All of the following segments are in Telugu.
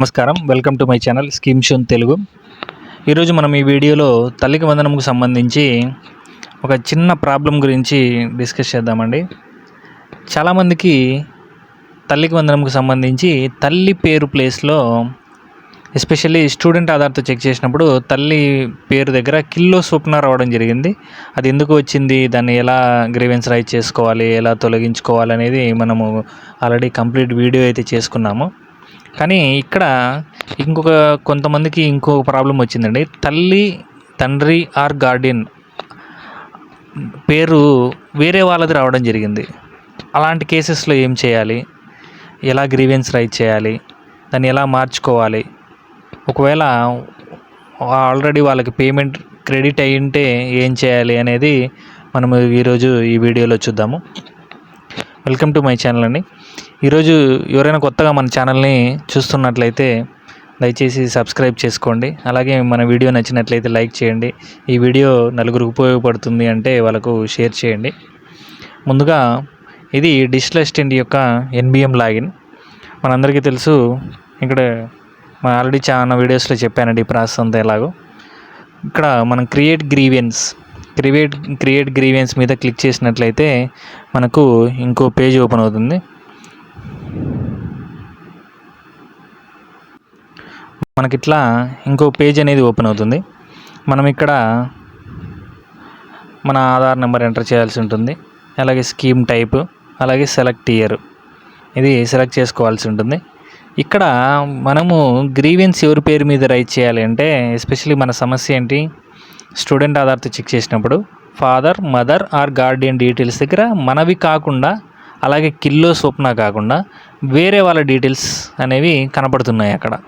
నమస్కారం. Welcome to my channel scheme shown Telugu. ఈరోజు మనం ఈ వీడియోలో తల్లికి వందనంకు సంబంధించి ఒక చిన్న ప్రాబ్లం గురించి డిస్కస్ చేద్దామండి. చాలామందికి తల్లికి వందనంకు సంబంధించి తల్లి పేరు ప్లేస్లో ఎస్పెషల్లీ స్టూడెంట్ ఆధార్తో చెక్ చేసినప్పుడు తల్లి పేరు దగ్గర కిల్లో స్వప్న రావడం జరిగింది. అది ఎందుకు వచ్చింది? దాన్ని ఎలా గ్రీవెన్స్ రైట్ చేసుకోవాలి? ఎలా తొలగించుకోవాలి అనేది మనము ఆల్రెడీ కంప్లీట్ వీడియో అయితే చేసుకున్నాము. కానీ ఇక్కడ ఇంకొక కొంతమందికి ఇంకో ప్రాబ్లం వచ్చిందండి. తల్లి తండ్రి ఆర్ గార్డియన్ పేరు వేరే వాళ్ళది రావడం జరిగింది. అలాంటి కేసెస్లో ఏం చేయాలి? ఎలా గ్రీవెన్స్ రైట్ చేయాలి? దాన్ని ఎలా మార్చుకోవాలి? ఒకవేళ ఆల్రెడీ వాళ్ళకి పేమెంట్ క్రెడిట్ అయ్యింటే ఏం చేయాలి అనేది మనము ఈరోజు ఈ వీడియోలో చూద్దాము. వెల్కమ్ టు మై ఛానల్ అండి. ఈరోజు ఎవరైనా కొత్తగా మన ఛానల్ని చూస్తున్నట్లయితే దయచేసి సబ్స్క్రైబ్ చేసుకోండి. అలాగే మన వీడియో నచ్చినట్లయితే లైక్ చేయండి. ఈ వీడియో నలుగురికి ఉపయోగపడుతుంది అంటే వాళ్ళకు షేర్ చేయండి. ముందుగా ఇది డిజిటల్ అసిస్టెంట్ యొక్క ఎన్బిఎం లాగిన్. మనందరికీ తెలుసు ఇక్కడ మన ఆల్రెడీ చాలా వీడియోస్లో చెప్పానండి ఈ ప్రాసెస్ అంతా ఎలాగో. ఇక్కడ మనం create grievance create create grievance మీద క్లిక్ చేసినట్లయితే మనకు ఇంకో పేజ్ ఓపెన్ అవుతుంది. మనకి ఇట్లా ఇంకో పేజ్ అనేది ఓపెన్ అవుతుంది. మనం ఇక్కడ మన ఆధార్ నెంబర్ ఎంటర్ చేయాల్సి ఉంటుంది. అలాగే స్కీమ్ టైప్ అలాగే సెలెక్ట్ ఇయర్ ఇది సెలెక్ట్ చేసుకోవాల్సి ఉంటుంది. ఇక్కడ మనము గ్రీవెన్స్ ఎవరి పేరు మీద రైట్ చేయాలి అంటే ఎస్పెషలీ మన సమస్య ఏంటి? స్టూడెంట్ ఆధార్తో చెక్ చేసినప్పుడు father mother or guardian details దగ్గర మనవి కాకుండా అలాగే కిల్లో స్వప్న కాకుండా వేరే వాళ్ళ డీటెయిల్స్ అనేవి కనపడుతున్నాయి అక్కడ.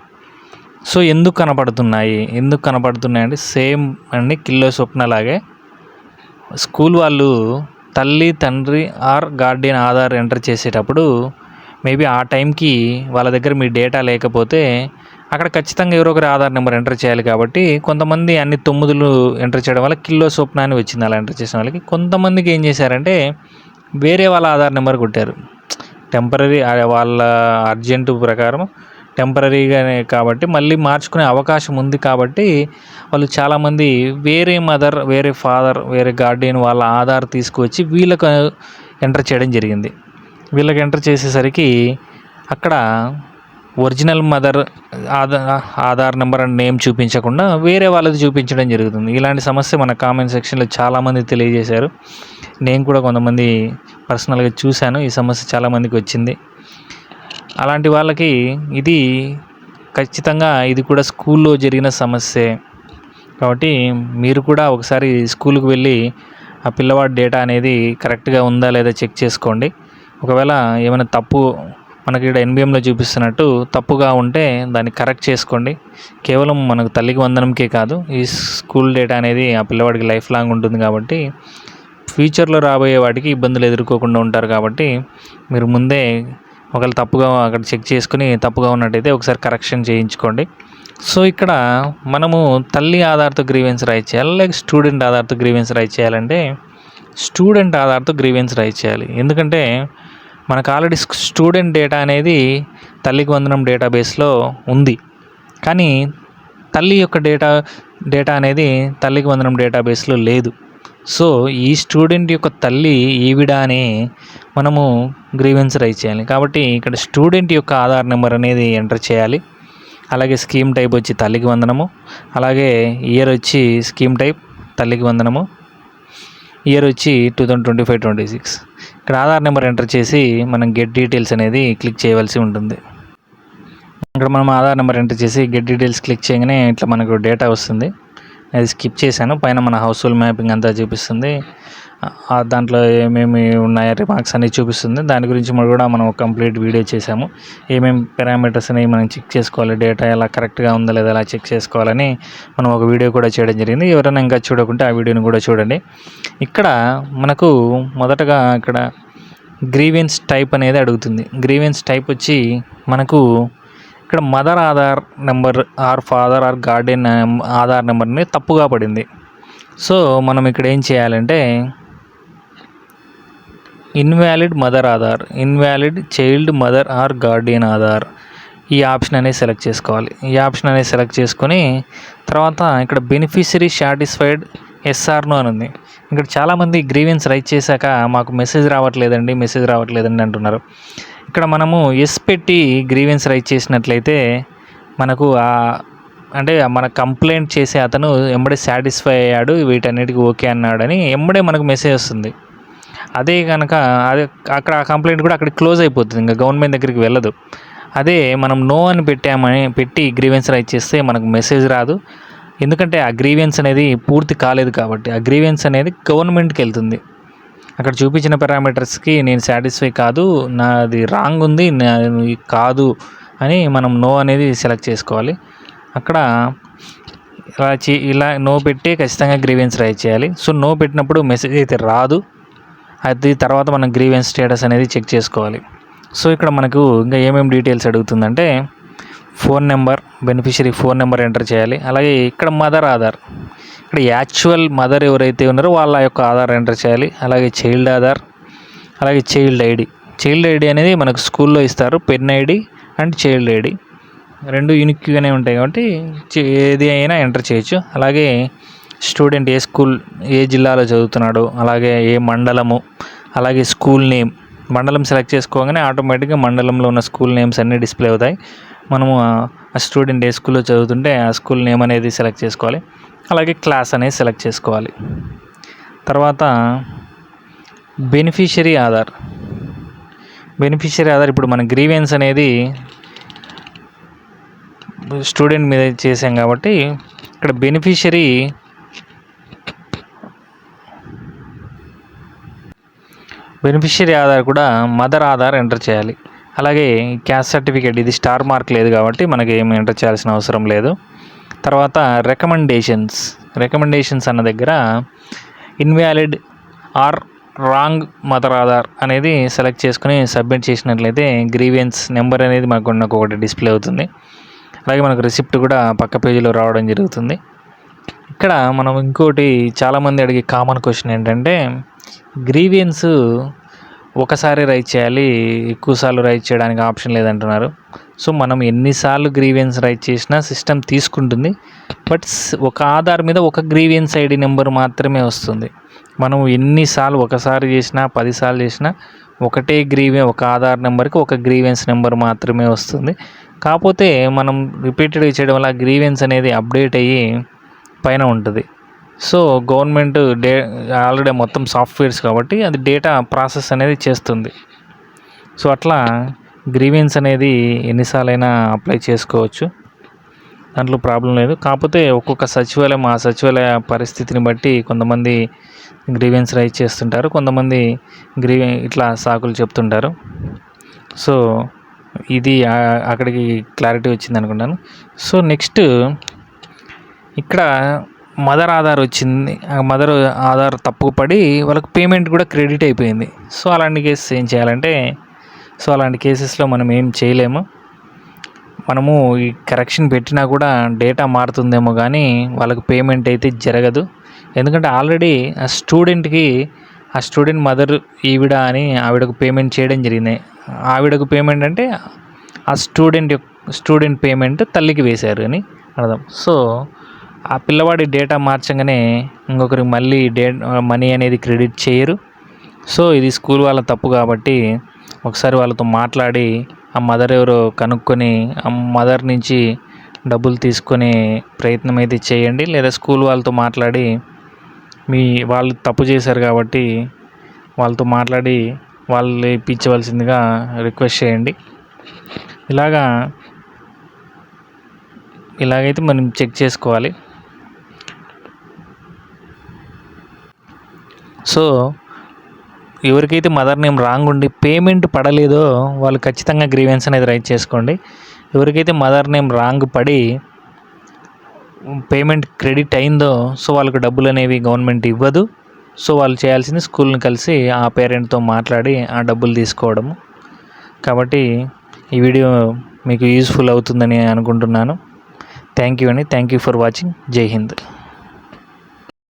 సో ఎందుకు కనపడుతున్నాయి? ఎందుకు కనపడుతున్నాయి? అంటే సేమ్ అండి కిల్లో స్వప్న లాగే. స్కూల్ వాళ్ళు తల్లి తండ్రి ఆర్ గార్డియన్ ఆధార్ ఎంటర్ చేసేటప్పుడు మేబీ ఆ టైంకి వాళ్ళ దగ్గర మీ డేటా లేకపోతే అక్కడ ఖచ్చితంగా ఎవరో ఒకరి ఆధార్ నెంబర్ ఎంటర్ చేయాలి కాబట్టి కొంతమంది అన్ని తొమ్మిదిలు ఎంటర్ చేయడం వల్ల కిల్లో స్వప్న అని వచ్చింది అలా ఎంటర్ చేసిన వాళ్ళకి. కొంతమందికి ఏం చేశారంటే వేరే వాళ్ళ ఆధార్ నెంబర్ కొట్టారు. టెంపరీ వాళ్ళ అర్జెంటు ప్రకారం టెంపరీగానే కాబట్టి మళ్ళీ మార్చుకునే అవకాశం ఉంది కాబట్టి వాళ్ళు చాలామంది వేరే మదర్ వేరే ఫాదర్ వేరే గార్డియన్ వాళ్ళ ఆధార్ తీసుకువచ్చి వీళ్ళకు ఎంటర్ చేయడం జరిగింది. వీళ్ళకి ఎంటర్ చేసేసరికి అక్కడ original mother Aadhaar Aadhaar number and name చూపించకుండా వేరే వాళ్ళది చూపించడం జరుగుతుంది. ఇలాంటి సమస్య మన కామెంట్ సెక్షన్లో చాలామంది తెలియజేశారు. నేను కూడా కొంతమంది పర్సనల్గా చూశాను. ఈ సమస్య చాలామందికి వచ్చింది. అలాంటి వాళ్ళకి ఇది ఖచ్చితంగా ఇది కూడా స్కూల్లో జరిగిన సమస్యే. కాబట్టి మీరు కూడా ఒకసారి స్కూల్కి వెళ్ళి ఆ పిల్లవాడి డేటా అనేది కరెక్ట్గా ఉందా లేదా చెక్ చేసుకోండి. ఒకవేళ ఏమైనా తప్పు మనకి ఇక్కడ ఎన్బిఎంలో చూపిస్తున్నట్టు తప్పుగా ఉంటే దాన్ని కరెక్ట్ చేసుకోండి. కేవలం మనకు తల్లికి వందనంకే కాదు ఈ స్కూల్ డేటా అనేది ఆ పిల్లవాడికి లైఫ్ లాంగ్ ఉంటుంది కాబట్టి ఫ్యూచర్లో రాబోయే వాటికి ఇబ్బందులు ఎదుర్కోకుండా ఉంటారు కాబట్టి మీరు ముందే ఒకవేళ తప్పుగా అక్కడ చెక్ చేసుకుని తప్పుగా ఉన్నట్టయితే ఒకసారి కరెక్షన్ చేయించుకోండి. సో ఇక్కడ మనము తల్లి ఆధార్తో గ్రీవెన్స్ రైట్ చేయాలి? లేక స్టూడెంట్ ఆధార్తో గ్రీవెన్స్ రైట్ చేయాలంటే స్టూడెంట్ ఆధార్తో గ్రీవెన్స్ రైట్ చేయాలి. ఎందుకంటే మనకు ఆల్రెడీ స్టూడెంట్ డేటా అనేది తల్లికి వందనం డేటాబేస్లో ఉంది. కానీ తల్లి యొక్క డేటా డేటా అనేది తల్లికి వందనం డేటాబేస్లో లేదు. సో ఈ స్టూడెంట్ యొక్క తల్లి ఈవిడ అని మనము గ్రీవెన్స్ రైజ్ చేయాలి. కాబట్టి ఇక్కడ స్టూడెంట్ యొక్క ఆధార్ నెంబర్ అనేది ఎంటర్ చేయాలి. అలాగే స్కీమ్ టైప్ వచ్చి తల్లికి వందనము. అలాగే ఇయర్ వచ్చి స్కీమ్ టైప్ తల్లికి వందనము. ఇయర్ వచ్చి two thousand twenty five twenty six ఇక్కడ ఆధార్ నెంబర్ ఎంటర్ చేసి మనం గెట్ డీటెయిల్స్ అనేది క్లిక్ చేయవలసి ఉంటుంది. ఇక్కడ మనం ఆధార్ నెంబర్ ఎంటర్ చేసి గెట్ డీటెయిల్స్ క్లిక్ చేయగానే ఇట్లా మనకు డేటా వస్తుంది. అది స్కిప్ చేశాను. పైన మన హౌస్ మ్యాపింగ్ అంతా చూపిస్తుంది. దాంట్లో ఏమేమి ఉన్నాయో రిమార్క్స్ అన్నీ చూపిస్తుంది. దాని గురించి మనం కూడా మనం కంప్లీట్ వీడియో చేసాము ఏమేమి పారామీటర్స్ అనేవి మనం చెక్ చేసుకోవాలి డేటా ఎలా కరెక్ట్గా ఉందా లేదా ఎలా చెక్ చేసుకోవాలని మనం ఒక వీడియో కూడా చేయడం జరిగింది. ఎవరైనా ఇంకా చూడకుంటే ఆ వీడియోని కూడా చూడండి. ఇక్కడ మనకు మొదటగా ఇక్కడ గ్రీవెన్స్ టైప్ అనేది అడుగుతుంది. గ్రీవెన్స్ టైప్ వచ్చి మనకు ఇక్కడ mother Aadhaar number or father or garden Aadhaar నెంబర్ని తప్పుగా పడింది. సో మనం ఇక్కడ ఏం చేయాలంటే invalid mother Aadhaar invalid child mother or guardian Aadhaar ఈ ఆప్షన్ అనేది సెలెక్ట్ చేసుకోవాలి. ఈ ఆప్షన్ అనేది సెలెక్ట్ చేసుకొని తర్వాత ఇక్కడ బెనిఫిషరీ సాటిస్ఫైడ్ ఎస్ఆర్ను అని ఉంది. ఇక్కడ చాలామంది గ్రీవెన్స్ రైట్ చేశాక మాకు మెసేజ్ రావట్లేదండి మెసేజ్ రావట్లేదండి అంటున్నారు. ఇక్కడ మనము ఎస్ పెట్టి గ్రీవెన్స్ రైట్ చేసినట్లయితే మనకు ఆ అంటే మన కంప్లైంట్ చేసే అతను ఎంబడే సాటిస్ఫై అయ్యాడు వీటన్నిటికీ ఓకే అన్నాడని ఎంబడే మనకు మెసేజ్ వస్తుంది. అదే కనుక అదే అక్కడ ఆ కంప్లైంట్ కూడా అక్కడ క్లోజ్ అయిపోతుంది ఇంకా గవర్నమెంట్ దగ్గరికి వెళ్ళదు. అదే మనం నో అని పెట్టామని పెట్టి గ్రీవెన్స్ రైట్ చేస్తే మనకు మెసేజ్ రాదు. ఎందుకంటే ఆ గ్రీవెన్స్ అనేది పూర్తి కాలేదు కాబట్టి ఆ గ్రీవెన్స్ అనేది గవర్నమెంట్కి వెళ్తుంది. అక్కడ చూపించిన పారామీటర్స్కి నేను సాటిస్ఫై కాదు నాది రాంగ్ ఉంది నాది కాదు అని మనం నో అనేది సెలెక్ట్ చేసుకోవాలి. అక్కడ ఇలా చే ఇలా నో పెట్టి ఖచ్చితంగా గ్రీవెన్స్ రైట్ చేయాలి. సో నో పెట్టినప్పుడు మెసేజ్ అయితే రాదు. అది తర్వాత మనం గ్రీవెన్స్ స్టేటస్ అనేది చెక్ చేసుకోవాలి. సో ఇక్కడ మనకు ఇంకా ఏమేమి details అడుగుతుందంటే phone number beneficiary phone number enter చేయాలి. అలాగే ఇక్కడ మదర్ ఆధార్. ఇక్కడ యాక్చువల్ మదర్ ఎవరైతే ఉన్నారో వాళ్ళ యొక్క ఆధార్ ఎంటర్ చేయాలి. అలాగే చైల్డ్ ఆధార్ అలాగే చైల్డ్ ఐడి. చైల్డ్ ఐడి అనేది మనకు స్కూల్లో ఇస్తారు. PEN ID and child ID. రెండు యూనిక్గానే ఉంటాయి కాబట్టి ఏది అయినా ఎంటర్ చేయొచ్చు. అలాగే స్టూడెంట్ ఏ స్కూల్ ఏ జిల్లాలో చదువుతున్నాడు అలాగే ఏ మండలము అలాగే స్కూల్ నేమ్. మండలం సెలెక్ట్ చేసుకోగానే ఆటోమేటిక్గా మండలంలో ఉన్న స్కూల్ నేమ్స్ అన్నీ డిస్ప్లే అవుతాయి. మనము ఆ స్టూడెంట్ ఏ స్కూల్లో చదువుతుంటే ఆ స్కూల్ నేమ్ అనేది సెలెక్ట్ చేసుకోవాలి. అలాగే క్లాస్ అనేది సెలెక్ట్ చేసుకోవాలి. తర్వాత బెనిఫిషరీ ఆధార్. బెనిఫిషరీ ఆధార్ ఇప్పుడు మన గ్రీవెన్స్ అనేది స్టూడెంట్ మీద చేసాం కాబట్టి ఇక్కడ బెనిఫిషరీ బెనిఫిషరీ ఆధార్ కూడా మదర్ ఆధార్ ఎంటర్ చేయాలి. అలాగే క్యాస్ట్ సర్టిఫికేట్ ఇది స్టార్ మార్క్ లేదు కాబట్టి మనకి ఏమి ఎంటర్ చేయాల్సిన అవసరం లేదు. తర్వాత రికమెండేషన్స్ రికమెండేషన్స్ అన్న దగ్గర invalid or wrong mother Aadhaar అనేది సెలెక్ట్ చేసుకుని సబ్మిట్ చేసినట్లయితే గ్రీవియన్స్ నెంబర్ అనేది మనకు నాకు ఒకటి డిస్ప్లే అవుతుంది. అలాగే మనకు రిసిప్ట్ కూడా పక్క పేజీలో రావడం జరుగుతుంది. ఇక్కడ మనం ఇంకోటి చాలామంది అడిగే కామన్ క్వశ్చన్ ఏంటంటే గ్రీవియన్స్ ఒకసారి రైజ్ చేయాలి ఎక్కువసార్లు రైజ్ చేయడానికి ఆప్షన్ లేదంటున్నారు. సో మనం ఎన్నిసార్లు గ్రీవియన్స్ రైజ్ చేసినా సిస్టమ్ తీసుకుంటుంది. బట్ ఒక ఆధార్ మీద ఒక గ్రీవియన్స్ ఐడి నెంబర్ మాత్రమే వస్తుంది. మనం ఎన్నిసార్లు ఒకసారి చేసినా పదిసార్లు చేసినా ఒకటే గ్రీవే ఒక ఆధార్ నెంబర్కి ఒక గ్రీవెన్స్ నెంబర్ మాత్రమే వస్తుంది. కాకపోతే మనం రిపీటెడ్గా చేయడం వల్ల గ్రీవెన్స్ అనేది అప్డేట్ అయ్యి పైన ఉంటుంది. సో గవర్నమెంట్ డే ఆల్రెడీ మొత్తం సాఫ్ట్వేర్స్ కాబట్టి అది డేటా ప్రాసెస్ అనేది చేస్తుంది. సో అట్లా గ్రీవెన్స్ అనేది ఎన్నిసార్లైనా అప్లై చేసుకోవచ్చు. దాంట్లో ప్రాబ్లం లేదు. కాకపోతే ఒక్కొక్క సచివాలయం ఆ సచివాలయ పరిస్థితిని బట్టి కొంతమంది గ్రీవెన్స్ రైజ్ చేస్తుంటారు. కొంతమంది గ్రీవె ఇట్లా సాకులు చెప్తుంటారు. సో ఇది అక్కడికి క్లారిటీ వచ్చింది అనుకుంటాను. సో నెక్స్ట్ ఇక్కడ మదర్ ఆధార్ వచ్చింది. మదర్ ఆధార్ తప్పు పడి వాళ్ళకి పేమెంట్ కూడా క్రెడిట్ అయిపోయింది. సో అలాంటి కేసెస్ ఏం చేయాలంటే సో అలాంటి కేసెస్లో మనం ఏం చేయలేము. మనము ఈ కరెక్షన్ పెట్టినా కూడా డేటా మారుతుందేమో కానీ వాళ్ళకి పేమెంట్ అయితే జరగదు. ఎందుకంటే ఆల్రెడీ ఆ స్టూడెంట్కి ఆ స్టూడెంట్ మదర్ ఈవిడ అని ఆవిడకు పేమెంట్ చేయడం జరిగింది. ఆవిడకు పేమెంట్ అంటే ఆ స్టూడెంట్ స్టూడెంట్ పేమెంట్ తల్లికి వేశారు అని అర్థం. సో ఆ పిల్లవాడి డేటా మార్చగానే ఇంకొకరికి మళ్ళీ డే మనీ అనేది క్రెడిట్ చేయరు. సో ఇది స్కూల్ వాళ్ళ తప్పు కాబట్టి ఒకసారి వాళ్ళతో మాట్లాడి ఆ మదర్ ఎవరో కనుక్కొని ఆ మదర్ నుంచి డబ్బులు తీసుకునే ప్రయత్నం అయితే చేయండి. లేదా స్కూల్ వాళ్ళతో మాట్లాడి మీ వాళ్ళు తప్పు చేశారు కాబట్టి వాళ్ళతో మాట్లాడి వాళ్ళు ఇప్పించవలసిందిగా రిక్వెస్ట్ చేయండి. ఇలాగా ఇలాగైతే మనం చెక్ చేసుకోవాలి. సో ఎవరికైతే మదర్ నేమ్ రాంగ్ ఉండి పేమెంట్ పడలేదో వాళ్ళు ఖచ్చితంగా గ్రీవెన్స్ అనేది రైట్ చేసుకోండి. ఎవరికైతే మదర్ నేమ్ రాంగ్ పడి పేమెంట్ క్రెడిట్ అయిందో సో వాళ్ళకు డబ్బులు అనేవి గవర్నమెంట్ ఇవ్వదు. సో వాళ్ళు చేయాల్సింది స్కూల్ని కలిసి ఆ పేరెంట్తో మాట్లాడి ఆ డబ్బులు తీసుకోవడము. కాబట్టి ఈ వీడియో మీకు యూస్ఫుల్ అవుతుందని అనుకుంటున్నాను. థ్యాంక్ యూ అండి. Thank you for watching. జై హింద్.